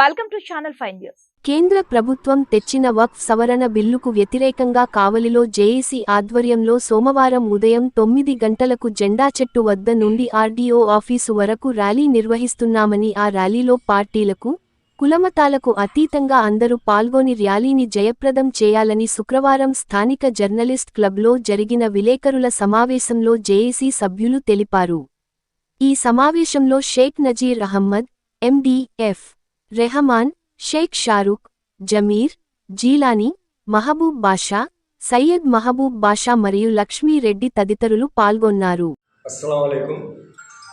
Welcome to channel five news కేంద్ర ప్రభుత్వం తెచ్చిన వక్ఫ్ సవరణ బిల్లుకు వ్యతిరేకంగా కావలిలో జేఏసీ ఆధ్వర్యంలో సోమవారం ఉదయం తొమ్మిది గంటలకు జెండా చెట్టు వద్ద నుండి ఆర్డీఓ ఆఫీసు వరకు ర్యాలీ నిర్వహిస్తున్నామని ఆ ర్యాలీలో పార్టీలకు కులమతాలకు అతీతంగా అందరూ పాల్గొని ర్యాలీని జయప్రదం చేయాలని శుక్రవారం స్థానిక జర్నలిస్ట్ క్లబ్లో జరిగిన విలేకరుల సమావేశంలో జేఏసీ సభ్యులు తెలిపారు. ఈ సమావేశంలో షేక్ నజీర్ అహ్మద్ ఎండీఎఫ్ రెహమాన్ షేక్ షారూక్ జమీర్ జీలానీ మహబూబ్ బాషా సయ్యద్ మహబూబ్ బాషా మరియు లక్ష్మీరెడ్డి తదితరులు పాల్గొన్నారు. అస్సలం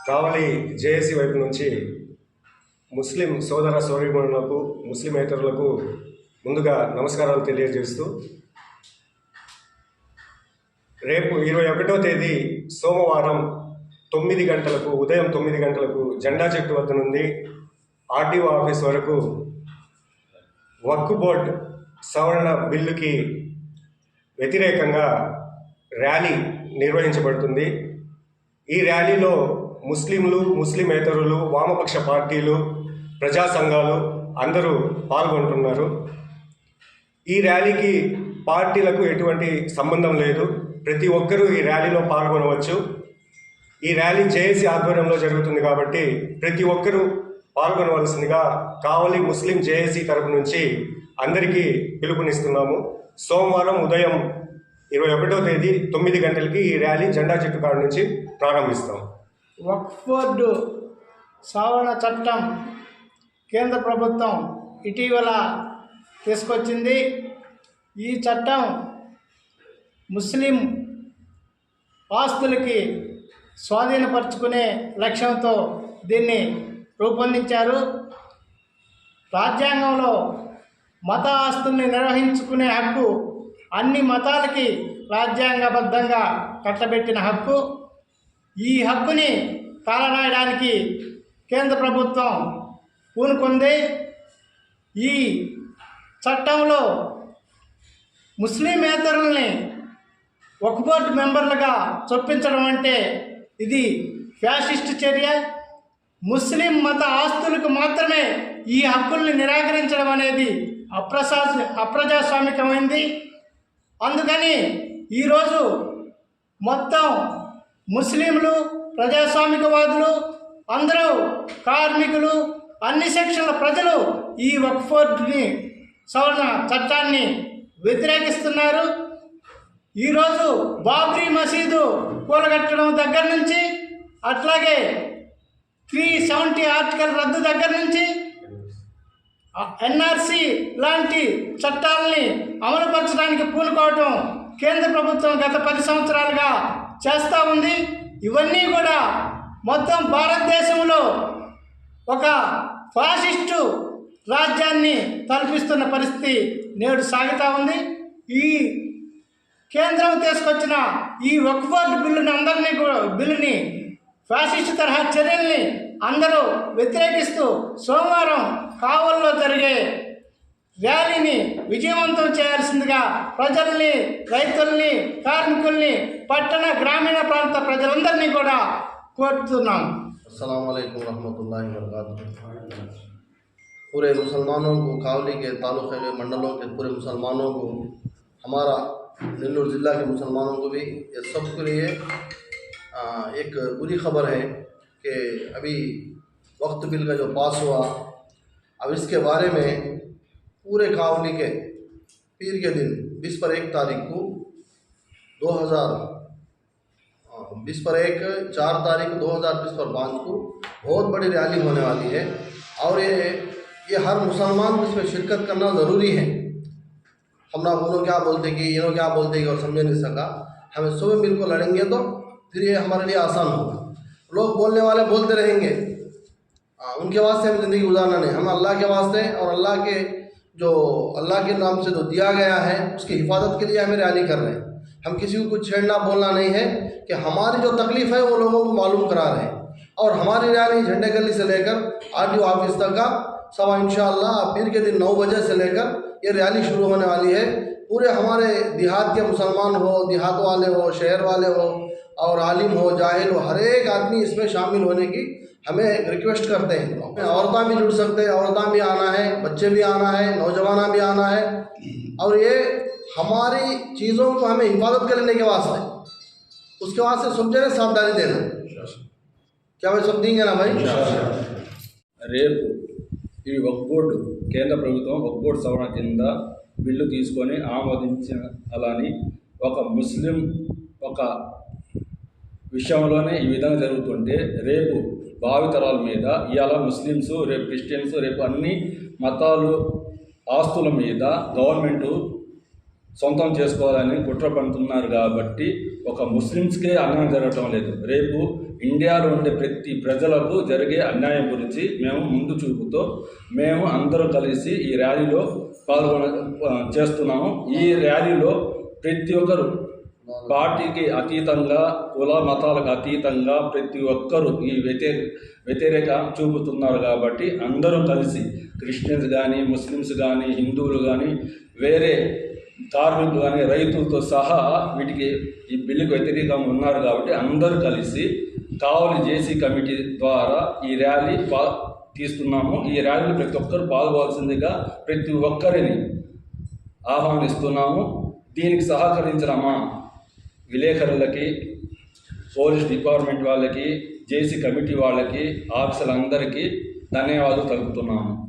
కావలి జేఏసీ వైపు నుంచి ముస్లిం సోదర సోదరిమణులకు ముస్లిమేతరులకు ముందుగా నమస్కారాలు తెలియజేస్తూ రేపు ఇరవై ఒకటో తేదీ సోమవారం తొమ్మిది గంటలకు ఉదయం తొమ్మిది గంటలకు జెండా చెట్టు వద్ద నుండి ఆర్టీఓ ఆఫీస్ వరకు వక్కు బోర్డు సవరణ బిల్లుకి వ్యతిరేకంగా ర్యాలీ నిర్వహించబడుతుంది. ఈ ర్యాలీలో ముస్లింలు ముస్లిమేతరులు వామపక్ష పార్టీలు ప్రజా సంఘాలు అందరూ పాల్గొంటున్నారు. ఈ ర్యాలీకి పార్టీలకు ఎటువంటి సంబంధం లేదు. ప్రతి ఒక్కరూ ఈ ర్యాలీలో పాల్గొనవచ్చు. ఈ ర్యాలీ జేఏసీ ఆధ్వర్యంలో జరుగుతుంది కాబట్టి ప్రతి ఒక్కరూ పాల్గొనవలసిందిగా కావలి ముస్లిం జేఏసీ తరపు నుంచి అందరికీ పిలుపునిస్తున్నాము. సోమవారం ఉదయం ఇరవై ఒకటో తేదీ తొమ్మిది గంటలకి ఈ ర్యాలీ జెండా చెట్టు కాడ నుంచి ప్రారంభిస్తాం. వక్ఫ్ బోర్డు సవరణ చట్టం కేంద్ర ప్రభుత్వం ఇటీవల తీసుకొచ్చింది. ఈ చట్టం ముస్లిం ఆస్తులకి స్వాధీనపరుచుకునే లక్ష్యంతో దీన్ని రూపొందించారు. రాజ్యాంగంలో మత ఆస్తుల్ని నిర్వహించుకునే హక్కు అన్ని మతాలకి రాజ్యాంగబద్ధంగా కట్టబెట్టిన హక్కు. ఈ హక్కుని కాలరాయడానికి కేంద్ర ప్రభుత్వం పూనుకుంది. ఈ చట్టంలో ముస్లిమేతరుల్ని ఒక బోర్డు మెంబర్లుగా చొప్పించడం అంటే ఇది ఫ్యాసిస్ట్ చర్య. ముస్లిం మత ఆస్తులకు మాత్రమే ఈ హక్కుల్ని నిరాకరించడం అనేది అప్రసా అప్రజాస్వామికమైంది. అందుకని ఈరోజు మొత్తం ముస్లింలు ప్రజాస్వామికవాదులు అందరూ కార్మికులు అన్ని సెక్షన్ల ప్రజలు ఈ వక్ఫోర్డ్ని సవరణ చట్టాన్ని వ్యతిరేకిస్తున్నారు. ఈరోజు బాబ్రీ మసీదు కూలగట్టడం దగ్గర నుంచి అట్లాగే త్రీ సెవెంటీ ఆర్టికల్ రద్దు దగ్గర నుంచి ఎన్ఆర్సి లాంటి చట్టాలని అమలుపరచడానికి పూనుకోవటం కేంద్ర ప్రభుత్వం గత పది సంవత్సరాలుగా చేస్తూ ఉంది. ఇవన్నీ కూడా మొత్తం భారతదేశంలో ఒక ఫాసిస్టు రాజ్యాన్ని తలపిస్తున్న పరిస్థితి నేడు సాగుతూ ఉంది. ఈ కేంద్రం తీసుకొచ్చిన ఈ వక్ఫోర్డ్ బిల్లుని అందరినీ కూడా బిల్లుని ఫ్యాసిస్ట్ తరహా చర్యల్ని అందరూ వ్యతిరేకిస్తూ సోమవారం కావల్లో జరిగే ర్యాలీని విజయవంతం చేయాల్సిందిగా ప్రజల్ని రైతుల్ని కార్మికుల్ని పట్టణ గ్రామీణ ప్రాంత ప్రజలందరినీ కూడా కోరుతున్నాం अस्सलाम वालेकुम रहमतुल्लाहि वबरकातुहू पूरे मुसलमानों को कावली के ताल्लुक़ हुए मंडलों के पूरे मुसलमानों को हमारा नेल्लूर ज़िला के मुसलमानों को भी ये सब के लिए ایک بری خبر ہے کہ ابھی وقت بل کا جو پاس ہوا، اب اس کے بارے میں پورے کاؤنی کے پیر کے دن، بیس پر ایک تاریخ کو دو ہزار بیس پر ایک، چار تاریخ دو ہزار، بیس پر پانچ کو بہت بڑی ریالی ہونے والی ہے۔ اور یہ یہ ہر مسلمان کو اس میں شرکت کرنا ضروری ہے۔ ہم نہ انہوں کیا بولتے کہ انہوں کیا بولتے کہ اور سمجھ نہیں سکا۔ ہمیں صبح مل کو لڑیں گے تو پھر یہ ہمارے لیے آسان ہوگا۔ لوگ بولنے والے بولتے رہیں گے۔ ہاں، ان کے واسطے ہم زندگی گزارنا نہیں، ہم اللہ کے واسطے اور اللہ کے جو اللہ کے نام سے جو دیا گیا ہے، اس کی حفاظت کے لیے ہمیں ریالی کر رہے ہیں۔ ہم کسی کو کچھ چھیڑنا بولنا نہیں ہے کہ ہماری جو تکلیف ہے، وہ لوگوں کو معلوم کرا رہے ہیں۔ اور ہماری ریالی جھنڈے گلی سے لے کر آر ٹی آفس تک کا سوا انشاءاللہ شاء پیر کے دن نو بجے سے لے کر یہ ریالی شروع ہونے والی ہے۔ پورے ہمارے دیہات کے مسلمان ہو، دیہات والے ہو، شہر والے ہو، اور عالم ہو، جاہل ہو، ہر ایک آدمی اس میں شامل ہونے کی ہمیں ریکویسٹ کرتے ہیں۔ عورتیں بھی جڑ سکتے ہیں عورتیں بھی آنا ہے، بچے بھی آنا ہے نوجوانہ بھی آنا ہے۔ اور یہ ہماری چیزوں کو ہمیں حفاظت کر لینے کے واسطے۔ اس کے واسطے سمجھے نا ساودھانی دینا۔ کیا بھائی سب دیں گے نا بھائی؟ ریپ ఈ ఒక్కోటు కేంద్ర ప్రభుత్వం ఒక్కోటు సవరణ కింద బిల్లు తీసుకొని ఆమోదించాలని ఒక ముస్లిం ఒక విషయంలోనే ఈ విధంగా జరుగుతుంటే రేపు భావితరాల మీద ఇవాళ ముస్లిమ్స్ రేపు క్రిస్టియన్స్ రేపు అన్ని మతాలు ఆస్తుల మీద గవర్నమెంటు సొంతం చేసుకోవాలని కుట్ర పంటున్నారు కాబట్టి ఒక ముస్లిమ్స్కే అన్యాయం జరగటం లేదు. రేపు ఇండియాలో ఉండే ప్రతి ప్రజలకు జరిగే అన్యాయం గురించి మేము ముందు చూపుతో మేము అందరూ కలిసి ఈ ర్యాలీలో పాల్గొన చేస్తున్నాము. ఈ ర్యాలీలో ప్రతి ఒక్కరు పార్టీకి అతీతంగా కుల మతాలకు అతీతంగా ప్రతి ఒక్కరూ ఈ వ్యతిరే వ్యతిరేక చూపుతున్నారు కాబట్టి అందరూ కలిసి క్రిస్టియన్స్ కానీ ముస్లిమ్స్ కానీ హిందువులు కానీ వేరే కార్మికులు కానీ రైతులతో సహా వీటికి ఈ బిల్లుకు వ్యతిరేకంగా ఉన్నారు కాబట్టి అందరూ కలిసి కావలి జేసీ కమిటీ ద్వారా ఈ ర్యాలీ పా తీస్తున్నాము. ఈ ర్యాలీలో ప్రతి ఒక్కరు పాల్గొవాల్సిందిగా ప్రతి ఒక్కరిని ఆహ్వానిస్తున్నాము. దీనికి సహకరించిన మా విలేకరులకి పోలీస్ డిపార్ట్మెంట్ వాళ్ళకి జేసీ కమిటీ వాళ్ళకి ఆఫీసర్లందరికీ ధన్యవాదాలు తెలుపుతున్నాము.